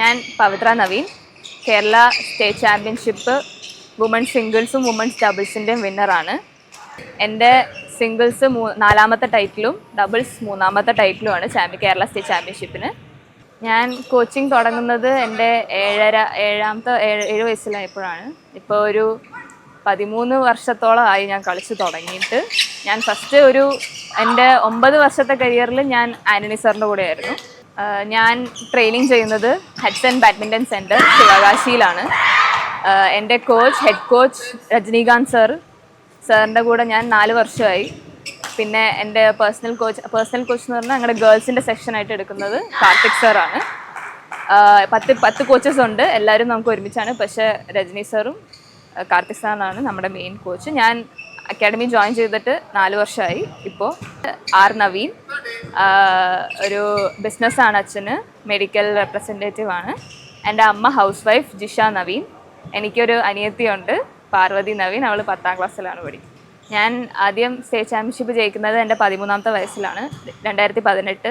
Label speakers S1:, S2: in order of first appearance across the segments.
S1: ഞാൻ Pavithra Naveen. Kerala state championship women's സിംഗിൾസും women's ഡബിൾസിന്റെയും വിന്നറാണ് എന്റെ സിംഗിൾസ് മൂ നാലാമത്തെ ടൈറ്റിലും ഡബിൾസ് മൂന്നാമത്തെ ടൈറ്റിലുമാണ് ചാമ്പ്യൻ കേരള സ്റ്റേറ്റ് ചാമ്പ്യൻഷിപ്പിന്. ഞാൻ കോച്ചിങ് തുടങ്ങുന്നത് എന്റെ ഏഴര ഏഴാമത്തെ ഏഴ് ഏഴ് വയസ്സിലായപ്പോഴാണ്. ഇപ്പോൾ ഒരു പതിമൂന്ന് വർഷത്തോളമായി ഞാൻ കളിച്ച് തുടങ്ങിയിട്ട്. ഞാൻ ഫസ്റ്റ് ഒരു എന്റെ ഒമ്പത് വർഷത്തെ കരിയറിൽ ഞാൻ ആന്റണി സാറിന്റെ കൂടെയായിരുന്നു. ഞാൻ ട്രെയിനിങ് ചെയ്യുന്നത് ഹഡ്സൺ ബാഡ്മിന്റൺ സെന്റർ ശിവകാശിയിലാണ്. എന്റെ coach head coach Rajinikanth sir സാറിന്റെ കൂടെ ഞാൻ നാല് വർഷമായി. പിന്നെ എന്റെ പേഴ്സണൽ കോച്ച് പേഴ്സണൽ കോച്ച് എന്ന് പറഞ്ഞാൽ ഞങ്ങളുടെ ഗേൾസിന്റെ സെക്ഷനായിട്ട് എടുക്കുന്നത് കാർത്തിക് സാറാണ് പത്ത് പത്ത് കോച്ചസ് ഉണ്ട്. എല്ലാവരും നമുക്ക് ഒരുമിച്ചാണ്. പക്ഷേ രജനി സാറും കാർത്തിക് സാറാണ് നമ്മുടെ മെയിൻ കോച്ച് ഞാൻ അക്കാഡമി ജോയിൻ ചെയ്തിട്ട് നാല് വർഷമായി. ഇപ്പോൾ ആർ നവീൻ ഒരു ബിസിനസ്സാണ് അച്ഛന്. മെഡിക്കൽ റെപ്രസെന്റേറ്റീവ് ആണ്. എന്റെ അമ്മ ഹൗസ് വൈഫ് ജിഷ നവീൻ. എനിക്കൊരു അനിയത്തിയുണ്ട് പാർവതി നവീൻ. അവൾ പത്താം ക്ലാസ്സിലാണ് പഠിക്കുന്നത് ഞാൻ ആദ്യം സ്റ്റേറ്റ് ചാമ്പ്യൻഷിപ്പ് ജയിക്കുന്നത് എന്റെ പതിമൂന്നാമത്തെ വയസ്സിലാണ് രണ്ടായിരത്തി പതിനെട്ട്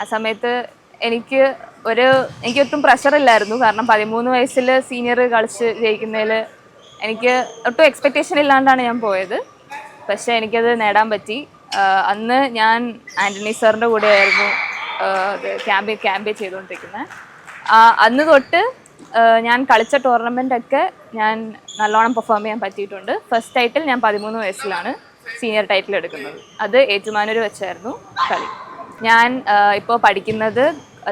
S1: ആ സമയത്ത് എനിക്ക് ഒരു എനിക്ക് ഒട്ടും പ്രഷർ ഇല്ലായിരുന്നു. കാരണം പതിമൂന്ന് വയസ്സിൽ സീനിയർ കളിച്ച് ജയിക്കുന്നതിൽ എനിക്ക് ഒട്ടും എക്സ്പെക്റ്റേഷൻ ഇല്ലാണ്ടാണ് ഞാൻ പോയത്. പക്ഷേ എനിക്കത് നേടാൻ പറ്റി. അന്ന് ഞാൻ ആന്റണി സാറിന്റെ കൂടെ ആയിരുന്നു ക്യാമ്പ് ക്യാമ്പ് ചെയ്തുകൊണ്ടിരിക്കുന്നത് അന്ന് തൊട്ട് ഞാൻ കളിച്ച ടൂർണമെന്റ് ഒക്കെ ഞാൻ നല്ലോണം പെർഫോം ചെയ്യാൻ പറ്റിയിട്ടുണ്ട്. ഫസ്റ്റ് ടൈറ്റിൽ ഞാൻ പതിമൂന്ന് വയസ്സിലാണ് സീനിയർ ടൈറ്റിൽ എടുക്കുന്നത്. അത് ഏറ്റുമാനൂർ വെച്ചായിരുന്നു കളി. ഞാൻ ഇപ്പോൾ പഠിക്കുന്നത്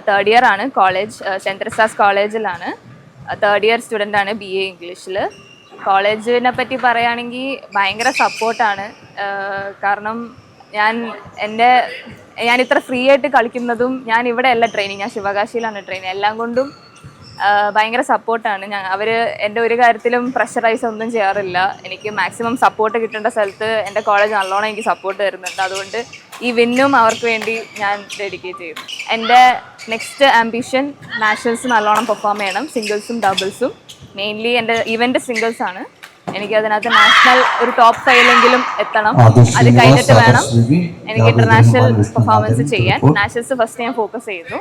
S1: തേർഡ് ഇയർ ആണ്. കോളേജ് സെന്റ് സാസ് കോളേജിലാണ് തേർഡ് ഇയർ സ്റ്റുഡന്റ് ആണ് ബി എ ഇംഗ്ലീഷിൽ കോളേജിനെ പറ്റി പറയുകയാണെങ്കിൽ ഭയങ്കര സപ്പോർട്ടാണ് കാരണം ഞാൻ എന്റെ ഞാൻ ഇത്ര ഫ്രീ ആയിട്ട് കളിക്കുന്നതും ഞാൻ ഇവിടെ അല്ല ട്രെയിനിങ് ഞാൻ ശിവകാശിയിലാണ് ട്രെയിനിങ് എല്ലാം കൊണ്ടും ഭയങ്കര സപ്പോർട്ടാണ് ഞാൻ അവർ എന്റെ ഒരു കാര്യത്തിലും പ്രഷറൈസ് ഒന്നും ചെയ്യാറില്ല. എനിക്ക് മാക്സിമം സപ്പോർട്ട് കിട്ടേണ്ട സ്ഥലത്ത് എന്റെ കോളേജ് നല്ലോണം എനിക്ക് സപ്പോർട്ട് തരുന്നുണ്ട്. അതുകൊണ്ട് ഈ വിന്നും അവർക്ക് വേണ്ടി ഞാൻ ഡെഡിക്കേറ്റ് ചെയ്യും എന്റെ നെക്സ്റ്റ് ആംബിഷൻ നാഷണൽസ് നല്ലോണം പെർഫോം ചെയ്യണം. സിംഗിൾസും ഡബിൾസും മെയിൻലി എന്റെ ഇവന്റ് സിംഗിൾസാണ് എനിക്ക് അതിനകത്ത് നാഷണൽ ഒരു ടോപ്പ് ഫൈവിലെങ്കിലും എത്തണം. അത് കഴിഞ്ഞിട്ട് വേണം എനിക്ക് ഇന്റർനാഷണൽ പെർഫോമൻസ് ചെയ്യാൻ. നാഷണൽസ് ഫസ്റ്റ് ഞാൻ ഫോക്കസ് ചെയ്യുന്നു.